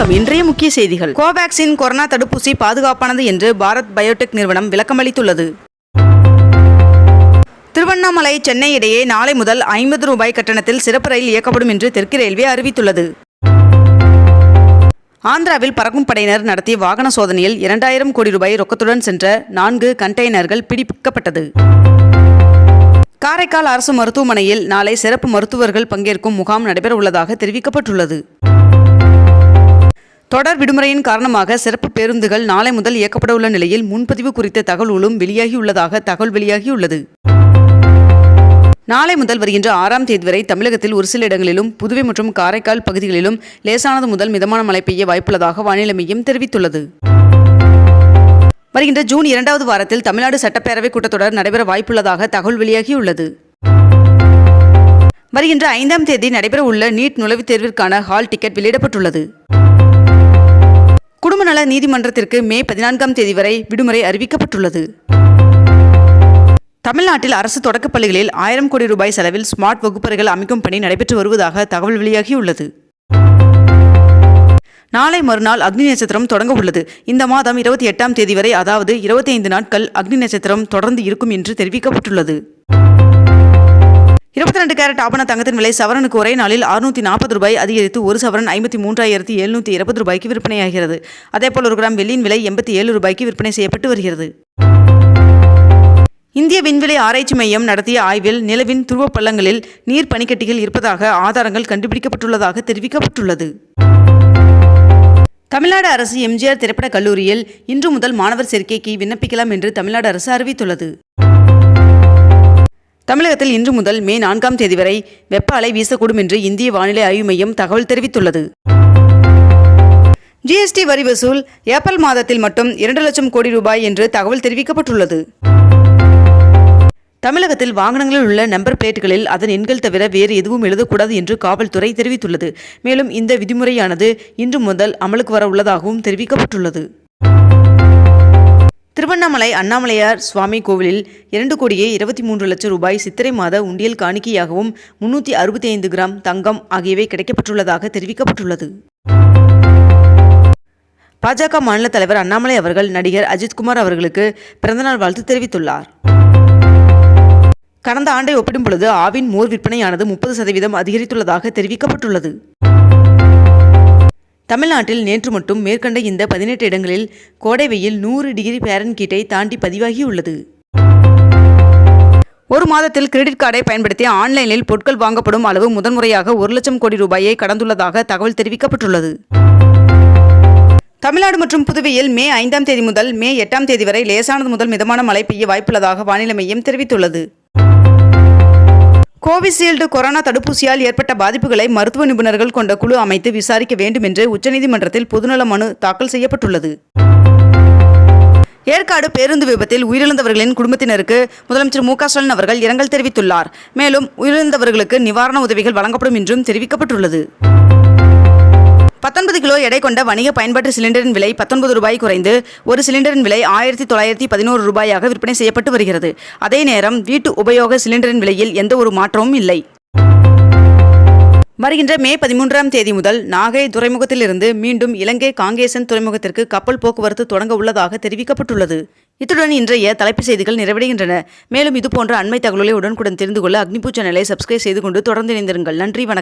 வணக்கம். இன்றைய முக்கிய செய்திகள். கோவேக்சின் கொரோனா தடுப்பூசி பாதுகாப்பானது என்று பாரத் பயோடெக் நிறுவனம் விளக்கமளித்துள்ளது. திருவண்ணாமலை சென்னை இடையே நாளை முதல் ஐம்பது ரூபாய் கட்டணத்தில் சிறப்பு ரயில் இயக்கப்படும் என்று தெற்கு ரயில்வே அறிவித்துள்ளது. ஆந்திராவில் பறக்கும் படையினர் நடத்திய வாகன சோதனையில் இரண்டாயிரம் கோடி ரூபாய் ரொக்கத்துடன் சென்ற நான்கு கண்டெய்னர்கள் பிடிக்கப்பட்டது. காரைக்கால் அரசு மருத்துவமனையில் நாளை சிறப்பு மருத்துவர்கள் பங்கேற்கும் முகாம் நடைபெற உள்ளதாக தெரிவிக்கப்பட்டுள்ளது. தொடர் விடுமுறையின் காரணமாக சிறப்பு பேருந்துகள் நாளை முதல் இயக்கப்பட உள்ள நிலையில் முன்பதிவு குறித்த தகவல்களும் வெளியாகியுள்ளதாக தகவல் வெளியாகியுள்ளது. நாளை முதல் வருகின்ற ஆறாம் தேதி வரை தமிழகத்தில் ஒரு சில இடங்களிலும் புதுவை மற்றும் காரைக்கால் பகுதிகளிலும் லேசானது முதல் மிதமான மழை பெய்ய வாய்ப்புள்ளதாக வானிலை மையம் தெரிவித்துள்ளது. வருகின்ற ஜூன் இரண்டாவது வாரத்தில் தமிழ்நாடு சட்டப்பேரவை கூட்டத்தொடர் நடைபெற வாய்ப்புள்ளதாக தகவல் வெளியாகியுள்ளது. வருகின்ற ஐந்தாம் தேதி நடைபெறவுள்ள நீட் நுழைவுத் தேர்விற்கான ஹால் டிக்கெட் வெளியிடப்பட்டுள்ளது. குடும்ப நல நீதிமன்றத்திற்கு மே பதினான்காம் தேதி வரை விடுமுறை அறிவிக்கப்பட்டுள்ளது. தமிழ்நாட்டில் அரசு தொடக்கப் பள்ளிகளில் ஆயிரம் கோடி ரூபாய் செலவில் ஸ்மார்ட் வகுப்பறைகள் அமைக்கும் பணி நடைபெற்று வருவதாக தகவல் வெளியாகியுள்ளது. நாளை மறுநாள் அக்னி நட்சத்திரம் தொடங்க உள்ளது. இந்த மாதம் இருபத்தி எட்டாம் தேதி வரை அதாவது இருபத்தி ஐந்து நாட்கள் அக்னி நட்சத்திரம் தொடர்ந்து இருக்கும் என்று தெரிவிக்கப்பட்டுள்ளது. இருபத்தி ரெண்டு கேரட் ஆபண தங்கத்தின் விலை சவரனுக்கு ஒரே நாளில் அறுநூத்தி நாற்பது ரூபாய் அதிகரித்து ஒரு சவரன் ஐம்பத்தி மூன்றாயிரத்தி எழுநூற்றி இருபது ரூபாய்க்கு விற்பனையாகிறது. அதேபோல் ஒரு கிராம் வெள்ளியின் விலை எண்பத்தி ஏழு ரூபாய்க்கு விற்பனை செய்யப்பட்டு வருகிறது. இந்திய விண்வெளி ஆராய்ச்சி மையம் நடத்திய ஆய்வில் நிலவின் துருவப் பள்ளங்களில் நீர் பனிக்கட்டிகள் இருப்பதாக ஆதாரங்கள் கண்டுபிடிக்கப்பட்டுள்ளதாக தெரிவிக்கப்பட்டுள்ளது. தமிழ்நாடு அரசு எம்ஜிஆர் திரைப்படக் கல்லூரியில் இன்று முதல் மாணவர் சேர்க்கைக்கு விண்ணப்பிக்கலாம் என்று தமிழ்நாடு அரசு அறிவித்துள்ளது. தமிழகத்தில் இன்று முதல் மே நான்காம் தேதி வரை வெப்ப அலை வீசக்கூடும் என்று இந்திய வானிலை ஆய்வு மையம் தகவல் தெரிவித்துள்ளது. ஜிஎஸ்டி வரி வசூல் ஏப்ரல் மாதத்தில் மட்டும் இரண்டு லட்சம் கோடி ரூபாய் என்று தகவல் தெரிவிக்கப்பட்டுள்ளது. தமிழகத்தில் வாகனங்களில் உள்ள நம்பர் பிளேட்டுகளில் அதன் எண்கள் தவிர வேறு எதுவும் எழுதக்கூடாது என்று காவல்துறை தெரிவித்துள்ளது. மேலும் இந்த விதிமுறையானது இன்று முதல் அமலுக்கு வர உள்ளதாகவும் தெரிவிக்கப்பட்டுள்ளது. திருவண்ணாமலை அண்ணாமலையார் சுவாமி கோவிலில் இரண்டு கோடியே இருபத்தி மூன்று லட்சம் ரூபாய் சித்திரை மாத உண்டியல் காணிக்கையாகவும் முன்னூற்றி அறுபத்தி ஐந்து கிராம் தங்கம் ஆகியவை கிடைக்கப்பட்டுள்ளதாக தெரிவிக்கப்பட்டுள்ளது. பாஜக மாநில தலைவர் அண்ணாமலை அவர்கள் நடிகர் அஜித்குமார் அவர்களுக்கு பிறந்தநாள் வாழ்த்து தெரிவித்துள்ளார். கடந்த ஆண்டை ஒப்பிடும் பொழுது ஆவின் மோர் விற்பனையானது முப்பது சதவீதம் அதிகரித்துள்ளதாக தெரிவிக்கப்பட்டுள்ளது. தமிழ்நாட்டில் நேற்று மட்டும் மேற்கண்ட இந்த பதினெட்டு இடங்களில் கோடை வெயில் நூறு டிகிரி பேரன்கீட்டை தாண்டி பதிவாகியுள்ளது. ஒரு மாதத்தில் கிரெடிட் கார்டை பயன்படுத்தி ஆன்லைனில் பொருட்கள் வாங்கப்படும் அளவு முதன்முறையாக ஒரு லட்சம் கோடி ரூபாயை கடந்துள்ளதாக தகவல் தெரிவிக்கப்பட்டுள்ளது. தமிழ்நாடு மற்றும் புதுவையில் மே ஐந்தாம் தேதி முதல் மே எட்டாம் தேதி வரை லேசானது முதல் மிதமான மழை பெய்ய வாய்ப்புள்ளதாக வானிலை மையம் தெரிவித்துள்ளது. கோவிஷீல்டு கொரோனா தடுப்பூசியால் ஏற்பட்ட பாதிப்புகளை மருத்துவ நிபுணர்கள் கொண்ட குழு அமைத்து விசாரிக்க வேண்டும் என்று உச்சநீதிமன்றத்தில் பொதுநல மனு தாக்கல் செய்யப்பட்டுள்ளது. ஏற்காடு பேருந்து விபத்தில் உயிரிழந்தவர்களின் குடும்பத்தினருக்கு முதலமைச்சர் மு ஸ்டாலின் அவர்கள் இரங்கல் தெரிவித்துள்ளார். மேலும் உயிரிழந்தவர்களுக்கு நிவாரண உதவிகள் வழங்கப்படும் என்றும் தெரிவிக்கப்பட்டுள்ளது. பத்தொன்பது கிலோ எடை கொண்ட வணிக பயன்பாட்டு சிலிண்டரின் விலை பத்தொன்பது ரூபாய் குறைந்து ஒரு சிலிண்டரின் விலை ஆயிரத்தி தொள்ளாயிரத்தி பதினோரு ரூபாயாக விற்பனை செய்யப்பட்டு வருகிறது. அதே நேரம் வீட்டு உபயோக சிலிண்டரின் விலையில் எந்த ஒரு மாற்றமும் இல்லை. வருகின்ற மே பதிமூன்றாம் தேதி முதல் நாகை துறைமுகத்திலிருந்து மீண்டும் இலங்கை காங்கேசன் துறைமுகத்திற்கு கப்பல் போக்குவரத்து தொடங்க உள்ளதாக தெரிவிக்கப்பட்டுள்ளது. இத்துடன் இன்றைய தலைப்பு செய்திகள் நிறைவடைகின்றன. மேலும் இதுபோன்ற அண்மை தகவலை உடனுக்குடன் தெரிந்து கொள்ள அக்னிபூ சேனலை சப்ஸ்கிரைப் செய்து கொண்டு தொடர்ந்து இணைந்திருங்கள். நன்றி வணக்கம்.